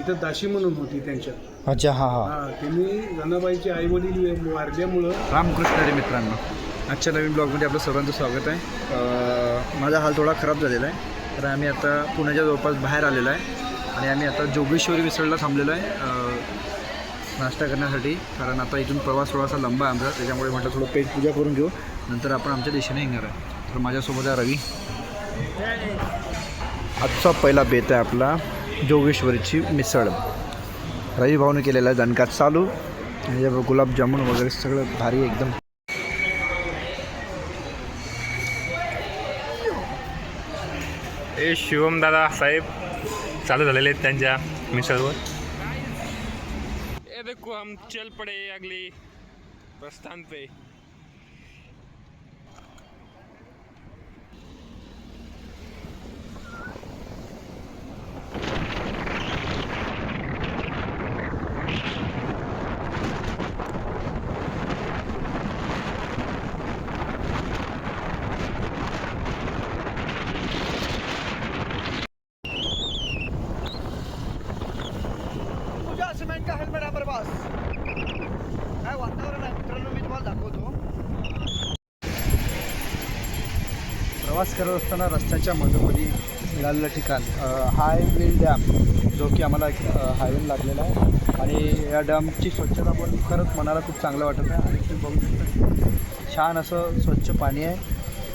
इथं दाशी म्हणून होती त्यांच्यात. अच्छा हां हां. हा त्यांनी जनाबाईचे आई वडील वारल्यामुळं रामकृष्ण रे मित्रांनो आजच्या नवीन ब्लॉगमध्ये आपलं सर्वांचं स्वागत आहे. अं, माझा हाल थोडा खराब झालेला आहे. तर आम्ही आता पुण्याच्या जवळपास बाहेर आलेलो आहे आणि आम्ही आता जोगेश्वरी मिसळला थांबलेलो आहे. अं, नाश्ता करण्यासाठी कारण आता इथून प्रवास थोडासा लंबा आहे आमचा त्याच्यामुळे म्हटलं थोडं पेट पूजा करून घेऊ. नंतर आपण आमच्या दिशेने येणार आहे. तर माझ्यासोबत आहे रवी. आजचा पहिला बेत आहे आपला. जोगेश्वरीची मिसळ. रवी भाऊने केलेला दणका चालू गुलाबजामुन वगैरे सगळं भारी एकदम. हे शिवम दादा साहेब चालू झालेले आहेत त्यांच्या मिसळवर. ए देखो हम चल पडे अगली प्रस्थान पे. पूजा का हेल्मेट आहे बस काय वातावरण आहे? मित्रांनो मी तुम्हाला दाखवतो. प्रवास करत असताना रस्त्याच्या मधोमधी मिळालेलं ठिकाण हाय विल डॅम जो की आम्हाला एक हायवे लागलेला आहे. आणि या डॅमची स्वच्छता पण खरंच मनाला खूप चांगलं वाटत आहे. आणि ते बघू शकता छान असं स्वच्छ पाणी आहे.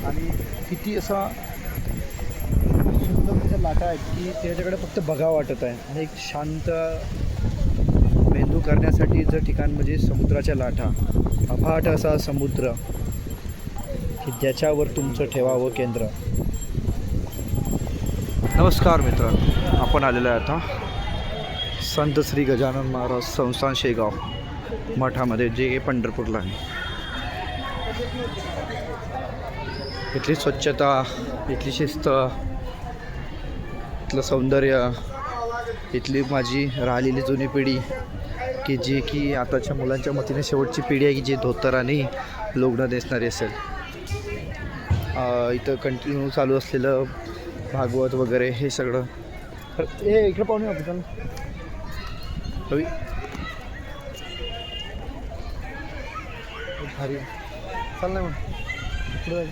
आणि किती असं सुंदर तिथे लाटा आहेत की त्याच्याकडे फक्त बघावं वाटत आहे. आणि एक शांत मेंदू करण्यासाठी जर ठिकाण म्हणजे समुद्राच्या लाटा. अफाट असा समुद्र की ज्याच्यावर तुमचं ठेवावं केंद्र. नमस्कार मित्रांनो आपण आलेलो आहे आता संत श्री गजानन महाराज संस्थान शेगाव मठामध्ये जे पंढरपूरला आहे. इथली स्वच्छता इथली शिस्त इथलं सौंदर्य इथली माझी राहिलेली जुनी पिढी की जी की आताच्या मुलांच्या मतीने शेवटची पिढी आहे की जी धोतर आणि लोगणं नेसणारी असेल इथं कंटिन्यू चालू असलेलं भागवत वगैरे हे सगळं ए इकडे पाहून आपण रवी भारी. चाल ना मग जाऊ.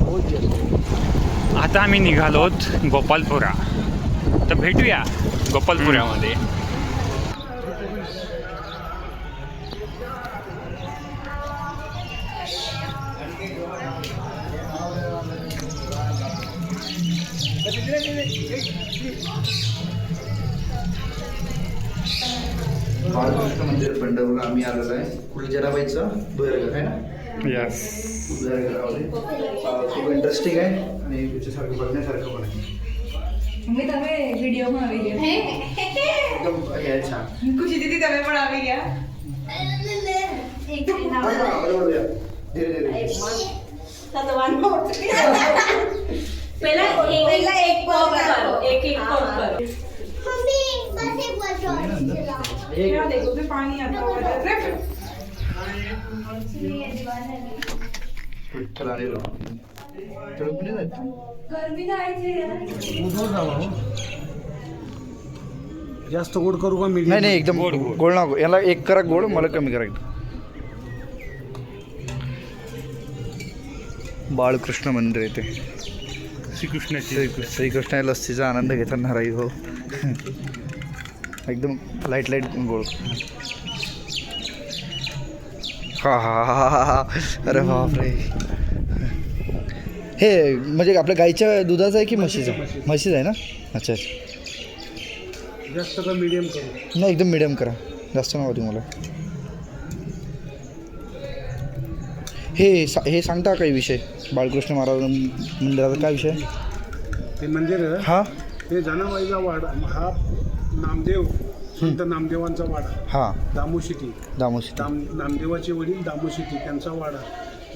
हो yes. आता आम्ही निघालोत गोपालपुरा. तर भेटूया गोपालपुऱ्यामध्ये. बाळकृष्ण मंदिर पंढरपूर आम्ही आलेलो आहे. कुठे जनाबाईचं भैरघर आहे ना? यस भैरघरामध्ये खूप इंटरेस्टिंग आहे. आणि तुझ्यासारखं बघण्यासारखं पण आहे મમ્મી તમે વિડીયોમાં આવી ગયા एकदम हे आहे छान ખુશી દીદી તમે પણ આવી ગયા बरोबर या. धीरे धीरे पहिला एक पहिला एक पॉप करो एक एक पॉप करो एक यहाँ देखो तो पानी आता है नाही? गर्मी नाही हो. जास्त गोड करू का मीडियम? नाही नाही एकदम गोड, गोड. ना याला एक करा गोड मला कमी करा बाळकृष्ण मंदिर येते श्रीकृष्णाची. श्री श्रीकृष्ण लस्सीचा आनंद घेताना राही हो एकदम लाइट लाइट गोड. हा हा हा हा हा. अरे बापरे. हे म्हणजे आपल्या गाईच्या दुधाचं आहे की म्हशीचं? म्हशीचं आहे ना? अच्छा अच्छा. जास्त का मीडियम करू? नाही एकदम मिडियम करा. जास्त नका तुम्हाला हे सा हे सांगता काही विषय? बाळकृष्ण महाराज मंदिराचा काय विषय? ते मंदिर आहे, हा? ते जनाबाईचा वाडा हा नामदेव संत नामदेवांचा वाडा. हा. दामोशिटी दामोशी दाम नामदेवाचे वडील दामोशिटी त्यांचा वाडा.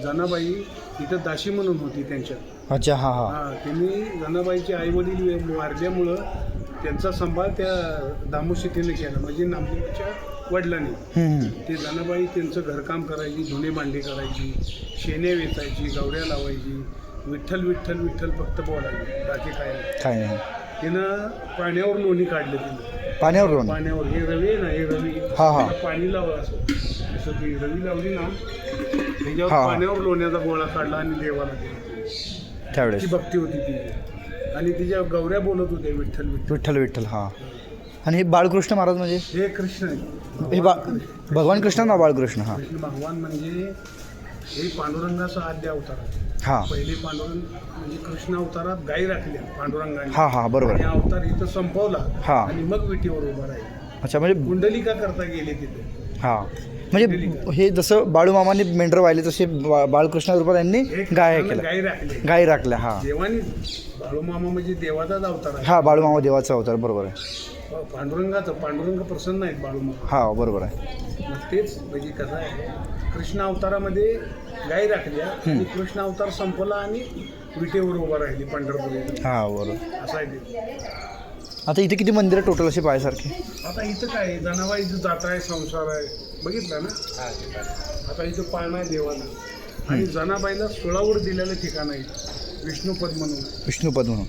जनाबाई इथं दाशी म्हणून होती त्यांच्यात अच्छा हा हा. हा त्यांनी जनाबाईचे आई वडील वारल्यामुळं त्यांचा सांभाळ त्या दामोशिटीने केला. म्हणजे नामदेवाच्या वडिलांनी. हम्म, हम्म. ते जनाबाई त्यांचं घरकाम करायची धुणे भांडी करायची शेणे वेचायची गवऱ्या लावायची विठ्ठल विठ्ठल विठ्ठल फक्त बोलायला बाकी काय नाही. काय नाही. तिनं पाण्यावर लोणी काढलं तिनं. पाण्यावर पाण्यावर. हे रवी आहे ना हे रवी. हा, हा. पाणी लावलं असं. असं ती रवी लावली ना त्याच्यावर हा, हा. पाण्यावर लोण्याचा गोळा काढला आणि देवाला दिला. ती त्यावेळेस भक्ती होती ती. आणि तिच्या गौऱ्या बोलत होत्या विठ्ठल विठ्ठल. विठ्ठल विठ्ठल हां. आणि हे बाळकृष्ण महाराज म्हणजे? हे कृष्ण आहे हे बा भगवान कृष्ण. ना बाळकृष्ण हां. कृष्ण भगवान म्हणजे हे पांडुरंगाचा आद्य अवतार आहे हां. पहिले पांडुरंग म्हणजे कृष्ण अवतारात गायी राखल्या पांडुरंगाने. हां हां बरोबर. आणि अवतार इथं संपवला हा. आणि मग विटीवर उभा राहील. अच्छा म्हणजे कुंडलिका करता गेले तिथे. हां. म्हणजे हे जसं बाळूमामाने मेंढर वाहिले तसे बा- बाळकृष्ण रूपात यांनी गाय कृष्णानं केलं गायी राखले. गाय राखल्या हां. देवानी बाळूमामा म्हणजे देवाचाच अवतार हां बाळूमामा देवाचा अवतार बरोबर आहे. पांडुरंगाचं पांडुरंग प्रसन्न आहेत बाळूमामा हां बरोबर आहे. मग तेच म्हणजे कसं आहे कृष्ण अवतारामध्ये गायी राखल्या आणि कृष्ण अवतार संपला आणि विटेवर उभा राहिली पंढरपूर हां बरोबर. असं आहे ते. आता इथे किती मंदिरं टोटल असे पाहायसारखे? आता इथं काय आहे? जनाबाईचं जात आहे संसार आहे. बघितलं ना? आता इथं पाळणा आहे देवाला. आणि जनाबाईला सोळावर दिलेलं ठिकाण आहे. विष्णुपद म्हणून. विष्णुपद म्हणून.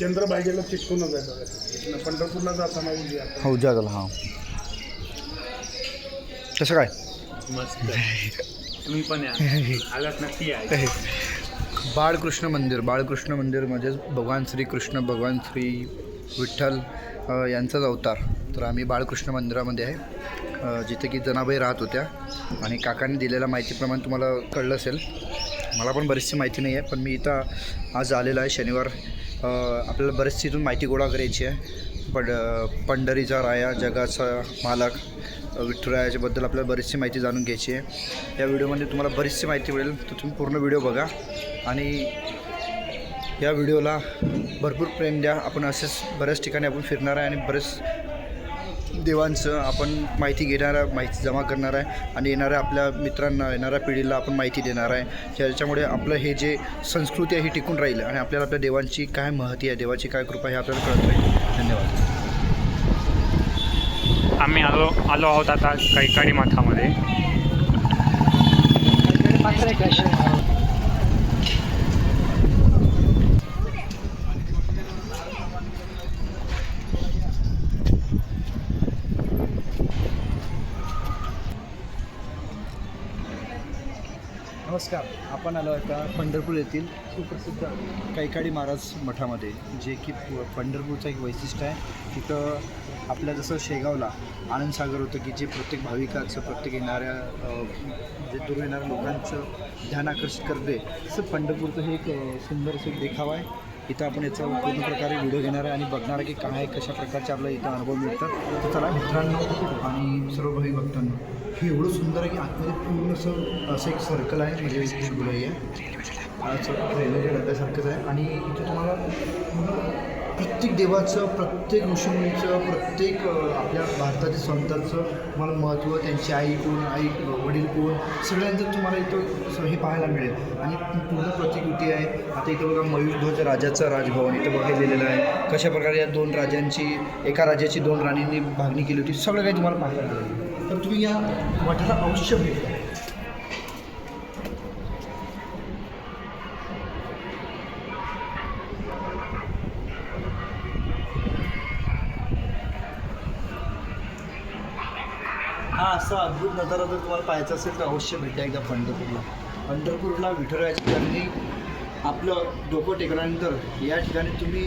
चंद्रभागेला चिटकूनच आहे इथनं पंढरपूरला जाताना उद्या हो जागल हां. कसं काय? मस्त तुम्ही पण या. आलात नक्की या बाळकृष्ण मंदिर. बाळकृष्ण मंदिर म्हणजेच भगवान श्रीकृष्ण भगवान श्री विठ्ठल यांचाच अवतार. तर आम्ही बाळकृष्ण मंदिरामध्ये आहे. जिथे की जनाबाई राहत होत्या आणि काकांनी दिलेल्या माहितीप्रमाणे तुम्हाला कळलं असेल. मला पण बरीचशी माहिती नाही आहे पण मी इथं आज आलेलो आहे शनिवार. आपल्याला बरीचशी इथून माहिती गोळा करायची आहे. पड पंढरीचा राया जगाचा मालक विठ्ठुरायाच्याबद्दल आपल्याला बरीचशी माहिती जाणून घ्यायची आहे. या व्हिडिओमध्ये तुम्हाला बरीचशी माहिती मिळेल. तर तुम्ही पूर्ण व्हिडिओ बघा. आणि या व्हिडिओला भरपूर प्रेम द्या. आपण असेच बऱ्याच ठिकाणी आपण फिरणार आहे आणि बरेच देवांचं आपण माहिती घेणार आहे माहिती जमा करणार आहे आणि येणाऱ्या आपल्या मित्रांना येणाऱ्या पिढीला आपण माहिती देणार आहे. ज्याच्यामुळे आपलं हे जे संस्कृती आहे ही टिकून राहील आणि आपल्याला आपल्या देवांची काय महती आहे देवाची काय कृपा आहे हे आपल्याला कळत राहील. धन्यवाद. आम्ही आलो आलो आहोत आता कैकाडी माथामध्ये. नमस्कार. आपण आलो आता पंढरपूर येथील सुप्रसिद्ध कैकाडी महाराज मठामध्ये जे की पंढरपूरचं एक वैशिष्ट्य आहे. तिथं आपल्या जसं शेगावला आनंद सागर होतं की जे प्रत्येक भाविकाचं प्रत्येक येणाऱ्या जे दूर येणाऱ्या लोकांचं ध्यान आकर्षित करते तसं पंढरपूरचं हे एक सुंदर असं देखावा आहे. इथं आपण याचा पूर्ण प्रकारे व्हिडिओ घेणार आहे आणि बघणार आहे की काय कशा प्रकारचे आपल्याला इथं अनुभव मिळतात. तर चला मित्रांनो आणि सर्व भावी भक्तांना हे एवढं सुंदर आहे की आतमध्ये पूर्ण असं असं एक सर्कल आहे म्हणजे एक आहे. रेल्वेच्या डब्यासारखंच आहे. आणि इथे तुम्हाला प्रत्येक देवाचं प्रत्येक ऋषीमुनीचं प्रत्येक आपल्या भारतातील संतांचं तुम्हाला महत्त्व त्यांची आई कोण आई वडील कोण सगळ्यांचं तुम्हाला इथं हे पाहायला मिळेल. आणि पूर्ण प्रतिकृती आहे. आता इथं बघा मयूरध्वज राजाचं राजभवन इथं बघायला लिहिलेलं आहे. कशा प्रकारे या दोन राजांची एका राजाची दोन राणींनी भागणी केली होती सगळं काही तुम्हाला पाहायला मिळेल. तर तुम्ही या मठाला अवश्य भेट द्या. हा असा अद्भुत नजारा जर तुम्हाला पाहायचा असेल तर अवश्य भेटा एकदा पंढरपूरला. पंढरपूरला विठुरायाची ठिकाणी आपलं डोकं टेकल्यानंतर या ठिकाणी तुम्ही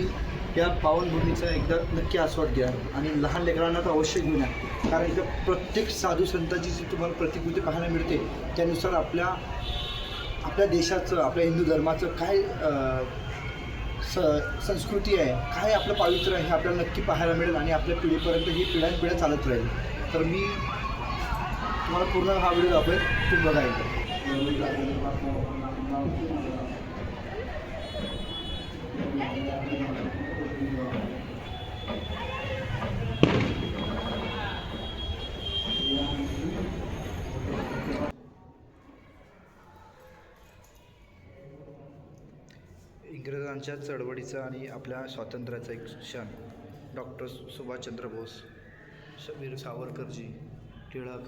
या पावनभूमीचा एकदा नक्की आस्वाद घ्या. आणि लहान लेकरांना तर अवश्य घेऊन या. कारण इथं प्रत्येक साधू संतांची जी तुम्हाला प्रतिकृती पाहायला मिळते त्यानुसार आपल्या आपल्या देशाचं आपल्या हिंदू धर्माचं काय स संस्कृती आहे काय आपलं पावित्र्य आहे हे आपल्याला नक्की पाहायला मिळेल आणि आपल्या पिढीपर्यंत ही पिढ्यानपिढ्या चालत राहील. तर मी तुम्हाला पूर्ण हा व्हिडिओ दाखवेल तुम्ही बघा एकदा चळवळीचा आणि आपल्या स्वातंत्र्याचा एक क्षण. डॉक्टर सुभाषचंद्र बोस वीर सावरकरजी टिळक.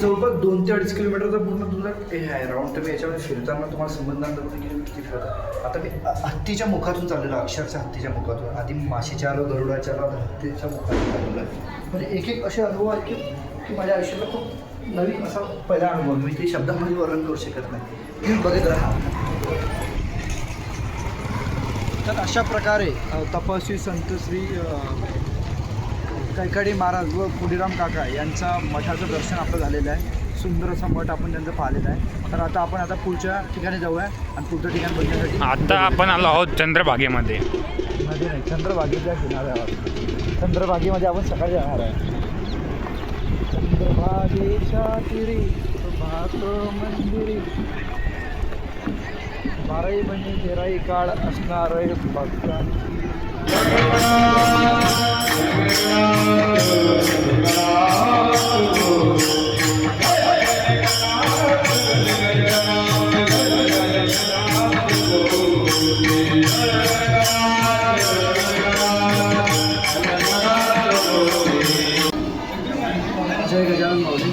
जवळपास दोन ते अडीच किलोमीटरचा पूर्ण तुझा हे आहे राऊंड तुम्ही याच्यामध्ये फिरताना तुम्हाला समजणार दोन किलोमीटर किती फिरता. आता मी हत्तीच्या मुखातून चाललेलो अक्षरशः हत्तीच्या मुखातून. आधी माशीच्या आलो गरुडाच्या आलो हत्तीच्या मुखातून चाललेलो आहे. म्हणजे एक एक असे अनुभव आहेत की की माझ्या आयुष्याला खूप नवीन असा पहिला अनुभव मी ते शब्दामध्ये वर्णन करू शकत नाही. तुम्ही बघत राहा. तर अशा प्रकारे तपस्वी संत श्री कैकाडी महाराज व खुडीराम काका यांचा मठाचं दर्शन आपलं झालेलं आहे. सुंदर असा मठ आपण त्यांचं पाहिलेलं आहे. तर आता आपण आता पुढच्या ठिकाणी जाऊया आणि पुढचं ठिकाण बघण्यासाठी आता आपण आलो आहोत चंद्रभागेमध्ये. नदी नाही चंद्रभागेच्या किनाऱ्यावर. चंद्रभागेमध्ये आपण सकाळी जाणार आहे. चंद्रभागेच्या तिरी भात मंदिरी. बाराही महिने तेराही काळ असणार आहे भक्तांची. जय गजानन माऊली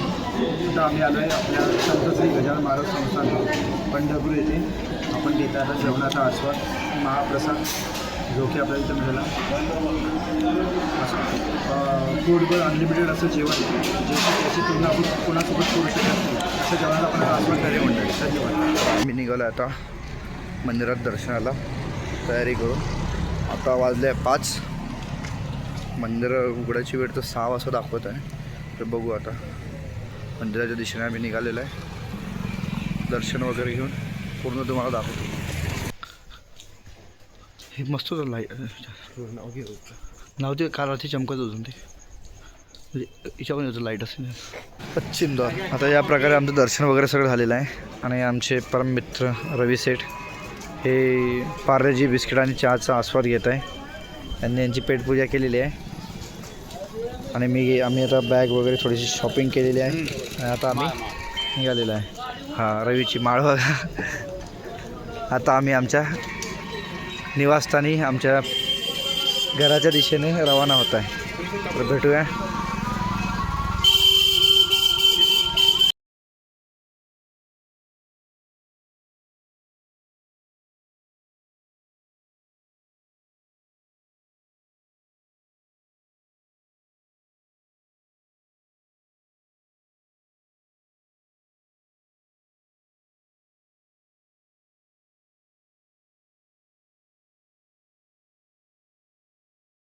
आम्ही आलो आहे आपल्या संत श्री गजानन महाराज संस्थान पंढरपूर येथे. आपण घेत आहात जेवणाचा आस्वाद. महाप्रसाद. जो की आपल्याला इथं मिळाला. असं फूडवर अनलिमिटेड असं जेवण जे त्याची तुलना आपण कोणासोबत करू शकत नाही असं जेवणाचा आपण आस्वाद घरी म्हणतात धन्यवाद मी निघालो आता मंदिरात दर्शनाला. तयारी करून. आता वाजले पाच. मंदिर उघडायची वेळ तर सहा वाजता दाखवत आहे. तर बघू आता. मंदिराच्या दिशेने आम्ही निघालेलो आहे. दर्शन वगैरे घेऊन पूर्ण तुम्हाला दाखवतो. हे मस्त होतं लाइट नाव ते काल रात्री चमकत होतं ते. म्हणजे होतं लाइट असेल पश्चिम द्वार. आता या प्रकारे आमचं दर्शन वगैरे सगळं झालेलं आहे. आणि आमचे परम मित्र रवी सेठ हे पार्लेजी बिस्किट आणि चहाचा आस्वाद घेत आहे. त्यांनी यांची पेटपूजा केलेली आहे. आणि मी आम्ही आता बॅग वगैरे थोडीशी शॉपिंग केलेली आहे. आणि आता आम्ही निघालेलो आहे. हां रवीची माळ बघा. आता आम्ही आमच्या निवासस्थानी आमच्या घराच्या दिशेने रवाना होत आहे. तर भेटूया.